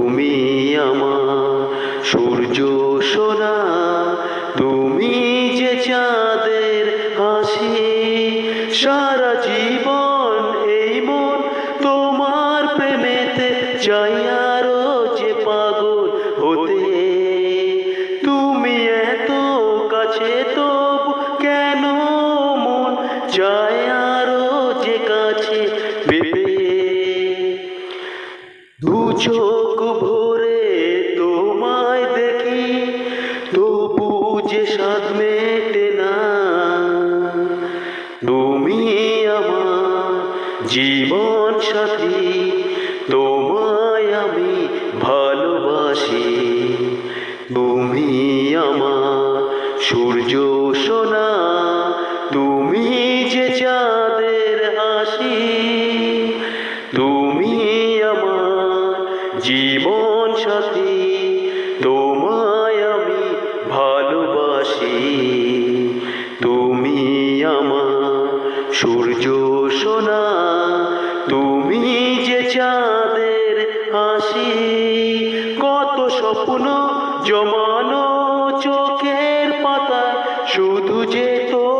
ভূমি আমার সূর্য সোনা, তুমি যে চাঁদের হাসি সারা জীবন এই মন তোমার প্রেমেতে চাই চোখ ভরে তোমায় দেখি, তবু যে স্বাদ মেটে না। তুমি আমার জীবন সাথী, তোমায় আমি ভালোবাসি। তুমি আমার সূর্য সোনা জীবন সাথী, তোমায় আমি ভালোবাসি। তুমি আমার সূর্য সোনা, তুমি যে চাঁদের হাসি। কত স্বপ্ন জমানো চোখের পাতায়, শুধু যে তোমায়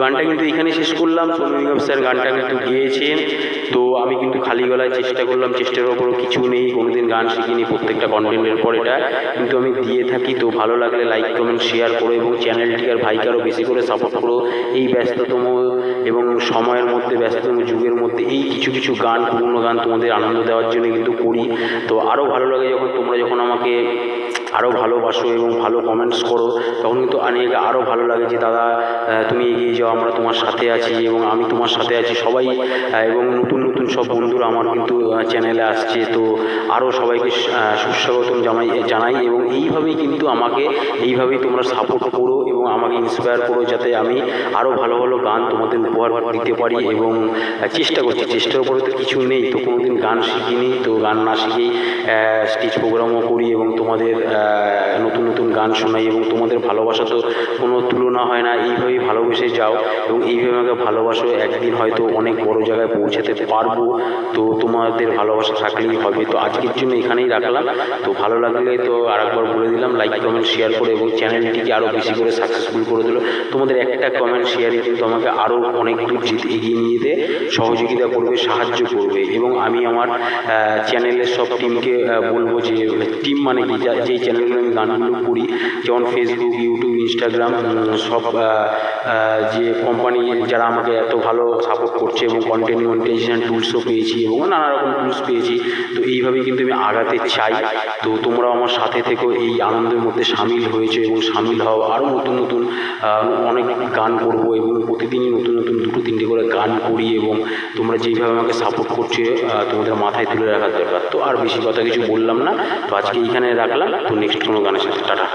গানটা কিন্তু এখানে শেষ করলাম। নিগম স্যার গানটা কিন্তু গেয়েছেন। তো আমি কিন্তু খালি গলায় চেষ্টা করলাম। চেষ্টার ওপরও কিছু নেই। কোনোদিন গান শিখিনি প্রত্যেকটা কন্টেন্টের পর এটা। কিন্তু আমি দিয়ে থাকি। তো ভালো লাগলে লাইক কমেন্ট শেয়ার করো এবং চ্যানেলটি আর ভাইকে আরও বেশি করে সাপোর্ট করো। এই ব্যস্ততম এবং সময়ের মধ্যে ব্যস্ততম যুগের মধ্যে এই কিছু কিছু গান পুরনো গান তোমাদের আনন্দ দেওয়ার জন্য কিন্তু করি। তো আরও ভালো লাগে যখন তোমরা যখন আমাকে আরও ভালোবাসো এবং ভালো কমেন্টস করো তখন কিন্তু অনেক আরও ভালো লাগে যে দাদা তুমি এগিয়ে যাও আমরা তোমার সাথে আছি এবং আমি তোমার সাথে আছি সবাই। এবং নতুন নতুন সব বন্ধুরা আমার কিন্তু চ্যানেলে আসছে। তো আরও সবাইকে সু- আহ, সুস্বাগতম জানাই জানাই এবং এইভাবেই কিন্তু আমাকে এইভাবেই তোমরা সাপোর্ট করো এবং আমাকে ইন্সপায়ার করো যাতে আমি আরও ভালো ভালো গান তোমাদের উপহার দিতে পারি এবং চেষ্টা করছি। চেষ্টার উপরে তো কিছু নেই তো কোনোদিন গান শিখিনি তো গান না শিখেই স্টেজ প্রোগ্রামও করি এবং তোমাদের নতুন নতুন গান শোনাই এবং তোমাদের ভালোবাসা তো কোনো তুলনা হয় না। এইভাবেই ভালোবেসে যাও এবং এইভাবে আমাকে ভালোবাসো। একদিন হয়তো অনেক বড় জায়গায় পৌঁছাতে পারব। তো তোমাদের ভালোবাসা থাকলেই হবে। তো আজকের জন্য এখানেই রাখলাম। তো ভালো লাগলে তো আরেকবার বলে দিলাম লাইক কমেন্ট শেয়ার করে এবং চ্যানেলটিকে আরও বেশি করে সাকসেসফুল করে দিল। তোমাদের একটা কমেন্ট শেয়ারই কিন্তু আমাকে আরও অনেক দূর এগিয়ে নিয়ে যেতে সহযোগিতা করবে, সাহায্য করবে এবং আমি আমার চ্যানেলের সব টিমকে বলব যে টিম মানে কি? যা- যেই চ্যানেলগুলো আমি গানগুলো করি। যেমন ফেসবুক ইউটিউব ইনস্টাগ্রাম সব যে কোম্পানি যারা আমাকে এত ভালো সাপোর্ট করছে এবং কন্টেন্ট মনিটাইজেশন টুলসও পেয়েছি এবং নানা রকম টুলস পেয়েছি, তো এইভাবেই কিন্তু আমি আগাতে চাই। তো তোমরাও আমার সাথে থেকেও এই আনন্দের মধ্যে সামিল হয়েছে এবং সামিল হও। আরও নতুন নতুন অনেক গান করব এবং প্রতিদিনই নতুন নতুন দুটো তিনটে করে গান করি এবং তোমরা যেইভাবে আমাকে সাপোর্ট করছে তোমাদের মাথায় তুলে রাখার দরকার। তো আর বেশি কথা কিছু বললাম না। তো আজকে এইখানে রাখলাম। তো নেক্সট কোনো গানের সাথে টাটা।